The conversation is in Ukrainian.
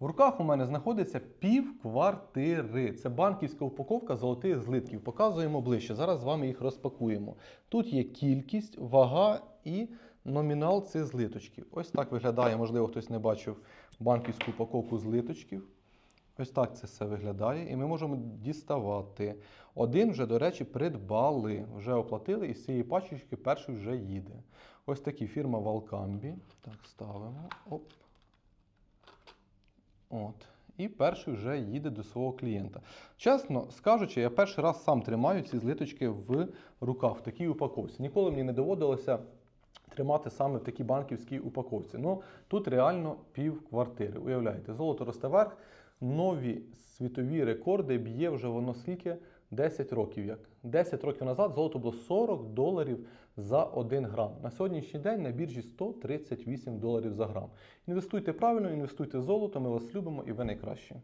В руках у мене знаходиться пів квартири. Це банківська упаковка золотих злитків. Показуємо ближче. Зараз з вами їх розпакуємо. Тут є кількість, вага і номінал цих злиточків. Ось так виглядає, можливо, хтось не бачив банківську упаковку злиточків. Ось так це все виглядає, і ми можемо діставати. Один вже, до речі, придбали, вже оплатили, і з цієї пачечки перший вже їде. Ось такі фірма Валкамбі. Так, ставимо. Оп. От. І перший вже їде до свого клієнта. Чесно скажучи, я перший раз сам тримаю ці злиточки в руках в такій упаковці. Ніколи мені не доводилося тримати саме в такій банківській упаковці. Ну тут реально пів квартири. Уявляєте, золото росте вверх. Нові світові рекорди б'є вже воно скільки? 10 років як. 10 років назад золото було 40 доларів за 1 грам. На сьогоднішній день на біржі 138 доларів за грам. Інвестуйте правильно, інвестуйте в золото, ми вас любимо і ви найкращі.